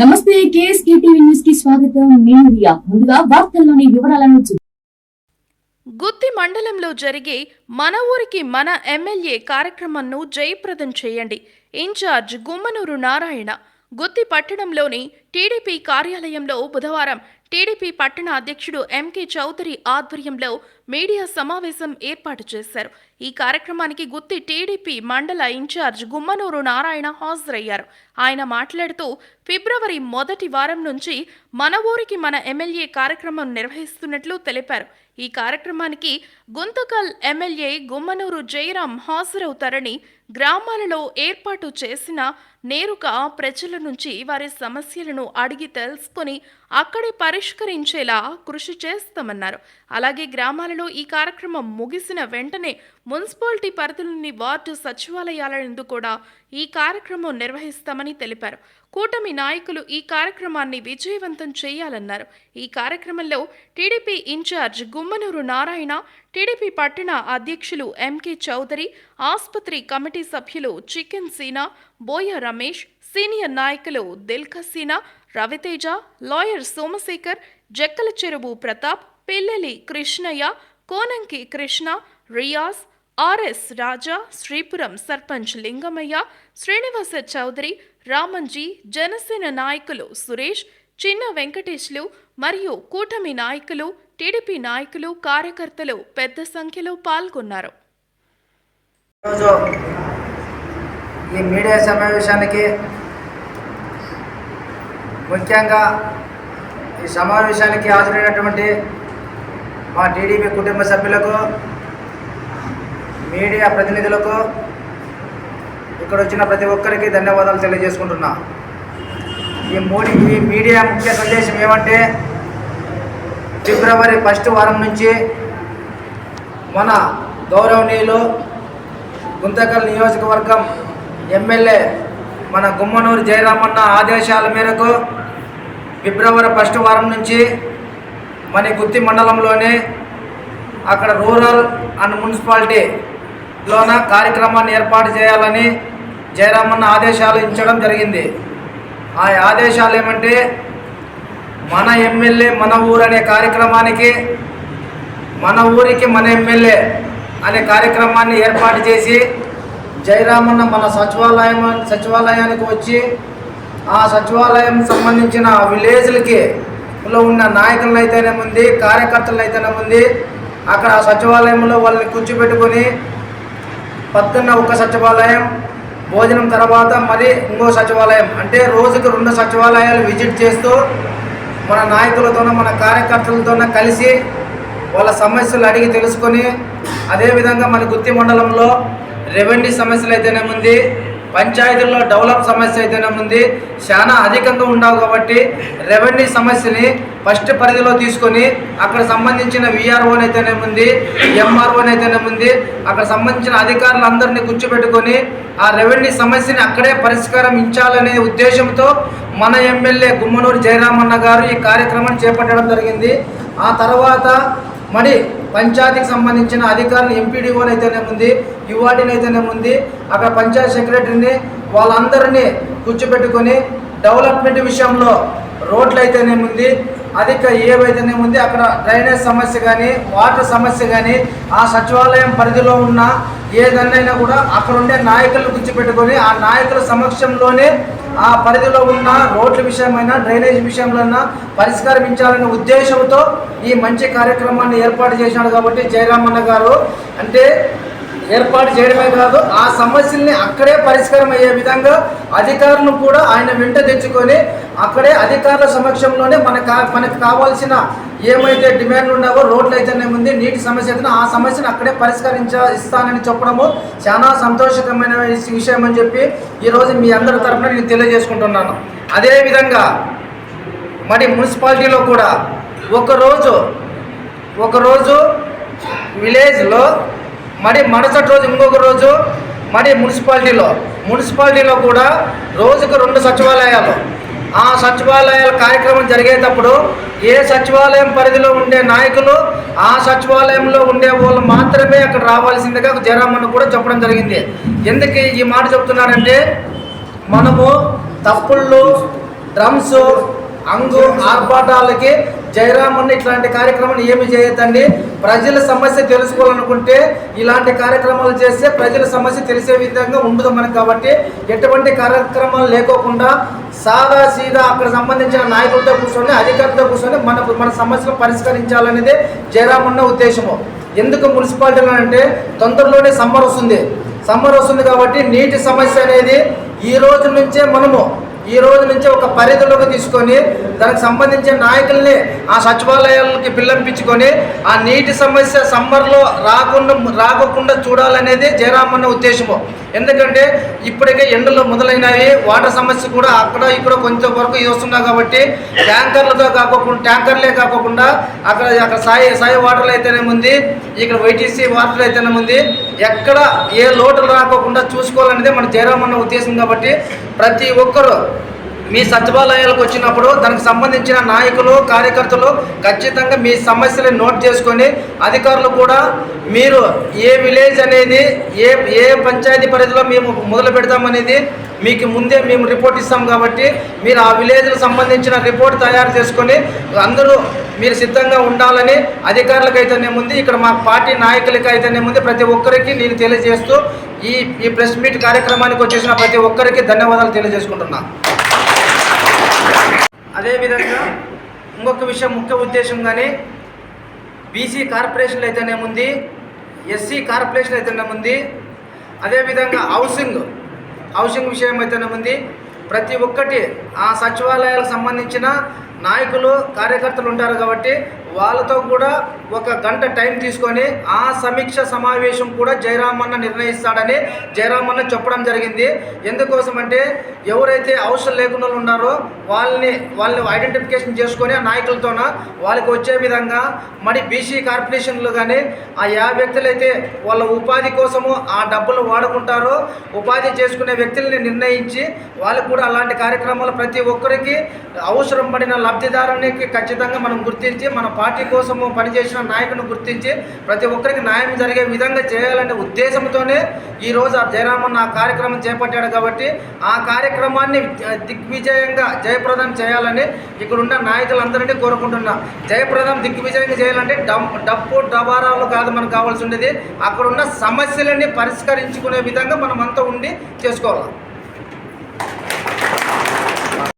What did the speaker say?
నమస్తే KSK TV న్యూస్కి స్వాగతం. నేను రియా. ముందుగా వార్తల్లోని వివరాలను గుత్తి మండలంలో జరిగే మన ఊరికి మన ఎమ్మెల్యే కార్యక్రమంను జయప్రదం చేయండి. ఇన్ఛార్జ్ గుమ్మనూరు నారాయణ గుత్తి పట్టణంలోని టీడీపీ కార్యాలయంలో బుధవారం టీడీపీ పట్టణ అధ్యక్షుడు ఎంకే చౌదరి ఆధ్వర్యంలో మీడియా సమావేశం ఏర్పాటు చేశారు. ఈ కార్యక్రమానికి గుత్తి టీడీపీ మండల ఇన్ఛార్జ్ గుమ్మనూరు నారాయణ హాజరయ్యారు. ఆయన మాట్లాడుతూ ఫిబ్రవరి మొదటి వారం నుంచి మన ఊరికి మన ఎమ్మెల్యే కార్యక్రమం నిర్వహిస్తున్నట్లు తెలిపారు. ఈ కార్యక్రమానికి గుంతకల్ ఎమ్మెల్యే గుమ్మనూరు జయరాం హాజరవుతారని గ్రామాలలో ఏర్పాటు చేసిన నేరుగా ప్రజల నుంచి వారి సమస్యలను అడిగి తెలుసుకొని అక్కడే పరిష్కరించేలా కృషి చేస్తామన్నారు. అలాగే గ్రామాలలో ఈ కార్యక్రమం ముగిసిన వెంటనే మున్సిపాలిటీ పరిధిలోని వార్డు సచివాలయాల నుండి కూడా ఈ కార్యక్రమం నిర్వహిస్తామని తెలిపారు. కూటమి నాయకులు ఈ కార్యక్రమాన్ని విజయవంతం చేయాలన్నారు. ఈ కార్యక్రమంలో TDP in charge Gummanuru Narayana TDP పట్టణ అధ్యక్షులు ఎంకే చౌదరి ఆసుపత్రి కమిటీ సభ్యులు చికెన్ సీనా బోయ రమేష్ సీనియర్ నాయకులు దిల్కా సీనా రవితేజ లాయర్ సోమశేఖర్ జక్కల చెరువు ప్రతాప్ పిల్లలి కృష్ణయ్య కోనంకి కృష్ణ రియాజ్ ఆర్ఎస్ రాజా శ్రీపురం సర్పంచ్ లింగమయ్య శ్రీనివాస చౌదరి రామంజీ జనసేన నాయకులు సురేష్ చిన్న వెంకటేష్లు మరియు కూటమి నాయకులు టీడీపీ నాయకులు కార్యకర్తలు పెద్ద సంఖ్యలో పాల్గొన్నారు. ఈ మీడియా సమావేశానికి ముఖ్యంగా ఈ సమావేశానికి హాజరైనటువంటి మా టీడీపీ కుటుంబ సభ్యులకు మీడియా ప్రతినిధులకు ఇక్కడ వచ్చిన ప్రతి ఒక్కరికి ధన్యవాదాలు తెలియజేసుకుంటున్నా. ఈ మోడీ ఈ మీడియా ముఖ్య సందేశం ఏమంటే ఫిబ్రవరి ఫస్ట్ వారం నుంచి మన గౌరవనీయులు గుంతకల్ నియోజకవర్గం ఎమ్మెల్యే మన గుమ్మనూరు జయరామన్న ఆదేశాల మేరకు ఫిబ్రవరి ఫస్ట్ వారం నుంచి మన గుత్తి మండలంలోనే అక్కడ రూరల్ అండ్ మున్సిపాలిటీ లోన కార్యక్రమాన్ని ఏర్పాటు చేయాలని జయరామన్న ఆదేశాలు ఇచ్చడం జరిగింది. ఆ ఆదేశాలు ఏమంటే మన ఎమ్మెల్యే మన ఊరు అనే కార్యక్రమానికి మన ఊరికి మన ఎమ్మెల్యే అనే కార్యక్రమాన్ని ఏర్పాటు చేసి జయరామన్న మన సచివాలయం సచివాలయానికి వచ్చి ఆ సచివాలయం సంబంధించిన విలేజ్లకి లో ఉన్న నాయకులను కార్యకర్తలు కార్యకర్తలను అయితేనేముంది అక్కడ ఆ సచివాలయంలో వాళ్ళని కూర్చోబెట్టుకొని పొద్దున్న ఒక సచివాలయం భోజనం తర్వాత మరి ఇంకో సచివాలయం. అంటే రోజుకి రెండు సచివాలయాలు విజిట్ చేస్తూ మన నాయకులతోన మన కార్యకర్తలతోన కలిసి వాళ్ళ సమస్యలు అడిగి తెలుసుకొని అదేవిధంగా మన గుత్తి మండలంలో రెవెన్యూ సమస్యలు అయితేనేముంది పంచాయతీల్లో డెవలప్ సమస్య అయితేనేముంది చాలా అధికంగా ఉండవు కాబట్టి రెవెన్యూ సమస్యని ఫస్ట్ పరిధిలో తీసుకొని అక్కడ సంబంధించిన విఆర్ఓని అయితేనేముంది ఎంఆర్ఓని అయితేనేముంది అక్కడ సంబంధించిన అధికారులందరినీ కూర్చోబెట్టుకొని ఆ రెవెన్యూ సమస్యని అక్కడే పరిష్కారం ఇచ్చాలనే ఉద్దేశంతో మన ఎమ్మెల్యే గుమ్మనూరు జయరామన్న గారు ఈ కార్యక్రమాన్ని చేపట్టడం జరిగింది. ఆ తర్వాత మరి పంచాయతీకి సంబంధించిన అధికారులు ఎంపీడీఓని అయితేనేముంది యువాటిని అయితేనేముంది అక్కడ పంచాయత్ సెక్రటరీని వాళ్ళందరినీ కూర్చోబెట్టుకొని డెవలప్మెంట్ విషయంలో రోడ్లు అయితేనేముంది అధిక ఏవైతేనేముంది అక్కడ డ్రైనేజ్ సమస్య కానీ వాటర్ సమస్య కానీ ఆ సచివాలయం పరిధిలో ఉన్న ఏదన్నైనా కూడా అక్కడ ఉండే నాయకులను గుర్చిపెట్టుకొని ఆ నాయకుల సమక్షంలోనే ఆ పరిధిలో ఉన్న రోడ్ల విషయమైనా డ్రైనేజ్ విషయంలో పరిష్కరించాలనే ఉద్దేశంతో ఈ మంచి కార్యక్రమాన్ని ఏర్పాటు చేసినాడు కాబట్టి జయరామన్న గారు. అంటే ఏర్పాటు చేయడమే కాదు ఆ సమస్యల్ని అక్కడే పరిష్కారం అయ్యే విధంగా అధికారులను కూడా ఆయన వెంట తెచ్చుకొని అక్కడే అధికారుల సమక్షంలోనే మన మనకు కావాల్సిన ఏమైతే డిమాండ్లు ఉన్నావో రోడ్లు అయితేనే ఉంది నీటి సమస్య అయితే ఆ సమస్యను అక్కడే పరిష్కరించ ఇస్తానని చెప్పడము చాలా సంతోషకరమైన విషయం అని చెప్పి ఈరోజు మీ అందరి తరఫున నేను తెలియజేసుకుంటున్నాను. అదేవిధంగా మరి మున్సిపాలిటీలో కూడా ఒకరోజు ఒకరోజు విలేజ్లో మరి మరుసటి రోజు ఇంకొక రోజు మరి మున్సిపాలిటీలో మున్సిపాలిటీలో కూడా రోజుకు రెండు సచివాలయాలు. ఆ సచివాలయాల కార్యక్రమం జరిగేటప్పుడు ఏ సచివాలయం పరిధిలో ఉండే నాయకులు ఆ సచివాలయంలో ఉండే వాళ్ళు మాత్రమే అక్కడ రావాల్సిందిగా జరామన్న కూడా చెప్పడం జరిగింది. ఎందుకు ఈ మాట చెప్తున్నారంటే మనము తప్పుళ్ళు డ్రమ్స్ అంగు ఆర్భాటాలకి జయరామన్న ఇట్లాంటి కార్యక్రమాలు ఏమి చేయొద్దండి. ప్రజల సమస్య తెలుసుకోవాలనుకుంటే ఇలాంటి కార్యక్రమాలు చేస్తే ప్రజల సమస్య తెలిసే విధంగా ఉండదు మనకు కాబట్టి ఎటువంటి కార్యక్రమాలు లేకోకుండా సాదా సీదా అక్కడ సంబంధించిన నాయకులతో కూర్చొని అధికారులతో కూర్చొని మన మన సమస్యలు పరిష్కరించాలనేదే జయరామన్న ఉద్దేశము. ఎందుకు మున్సిపాలిటీ అంటే తొందరలోనే సమ్మర్ వస్తుంది. సమ్మర్ వస్తుంది కాబట్టి నీటి సమస్య అనేది ఈ రోజు నుంచే మనము ఈ రోజు నుంచి ఒక పరిధిలోకి తీసుకొని దానికి సంబంధించిన నాయకుల్ని ఆ సచివాలయాలకి పిల్లంపించుకొని ఆ నీటి సమస్య సమ్మర్లో రాకుండా రాకుండా చూడాలనేది జయరామన్న ఉద్దేశము. ఎందుకంటే ఇప్పటికే ఎండలు మొదలైనవి వాటర్ సమస్య కూడా అక్కడ ఇక్కడ కొంచెం వరకు ఇది వస్తున్నాయి కాబట్టి ట్యాంకర్లతో కాకుండా ట్యాంకర్లే కాకోకుండా అక్కడ అక్కడ సాయి సాయి వాటర్లు అయితేనే ఉంది ఇక్కడ వైటీసీ వాటర్ అయితేనే ఉంది ఎక్కడ ఏ లోటు రాకోకుండా చూసుకోవాలనేది మన జయరామన్న ఉద్దేశం కాబట్టి ప్రతి ఒక్కరూ మీ సచివాలయాలకు వచ్చినప్పుడు దానికి సంబంధించిన నాయకులు కార్యకర్తలు ఖచ్చితంగా మీ సమస్యలను నోట్ చేసుకొని అధికారులు కూడా మీరు ఏ విలేజ్ అనేది ఏ ఏ పంచాయతీ పరిధిలో మేము మొదలు పెడతామనేది మీకు ముందే మేము రిపోర్ట్ ఇస్తాం కాబట్టి మీరు ఆ విలేజ్కి సంబంధించిన రిపోర్ట్ తయారు చేసుకొని అందరూ మీరు సిద్ధంగా ఉండాలని అధికారులకైతేనే ముందు ఇక్కడ మా పార్టీ నాయకులకి అయితేనే ముందు ప్రతి ఒక్కరికి నేను తెలియజేస్తూ ఈ ఈ ప్రెస్ మీట్ కార్యక్రమానికి వచ్చేసిన ప్రతి ఒక్కరికి ధన్యవాదాలు తెలియజేసుకుంటున్నా. అదేవిధంగా ఇంకొక విషయం ముఖ్య ఉద్దేశం కానీ బీసీ కార్పొరేషన్లు అయితేనేముంది ఎస్సీ కార్పొరేషన్ అయితేనే ఉంది అదేవిధంగా హౌసింగ్ హౌసింగ్ విషయం అయితేనే ఉంది ప్రతి ఒక్కటి ఆ సచివాలయాలకు సంబంధించిన నాయకులు కార్యకర్తలు ఉంటారు కాబట్టి వాళ్ళతో కూడా ఒక గంట టైం తీసుకొని ఆ సమీక్ష సమావేశం కూడా జయరామన్న నిర్ణయిస్తాడని జయరామన్న చెప్పడం జరిగింది. ఎందుకోసం అంటే ఎవరైతే అవసరం లేకుండా వాళ్ళు ఉన్నారో వాళ్ళని వాళ్ళని ఐడెంటిఫికేషన్ చేసుకొని ఆ నాయకులతోన వాళ్ళకి వచ్చే విధంగా మరి బీసీ కార్పొరేషన్లు కానీ ఆ యా వ్యక్తులైతే వాళ్ళ ఉపాధి కోసము ఆ డబ్బులు వాడుకుంటారో ఉపాధి చేసుకునే వ్యక్తుల్ని నిర్ణయించి వాళ్ళకు కూడా అలాంటి కార్యక్రమాలు ప్రతి ఒక్కరికి అవసరం పడిన లబ్ధిదారునికి ఖచ్చితంగా మనం గుర్తించి మన పార్టీ కోసము పనిచేసిన నాయకుని గుర్తించి ప్రతి ఒక్కరికి న్యాయం జరిగే విధంగా చేయాలనే ఉద్దేశంతోనే ఈరోజు ఆ జయరామన్ ఆ కార్యక్రమం చేపట్టాడు కాబట్టి ఆ కార్యక్రమాన్ని దిగ్విజయంగా జయప్రదం చేయాలని ఇక్కడున్న నాయకులందరినీ కోరుకుంటున్నా. జయప్రదం దిగ్విజయంగా చేయాలంటే డమ్ డప్పు డబారాలు కాదు మనకు కావాల్సి ఉండేది. అక్కడున్న సమస్యలన్నీ పరిష్కరించుకునే విధంగా మనం అంతా ఉండి చేసుకోవాలి.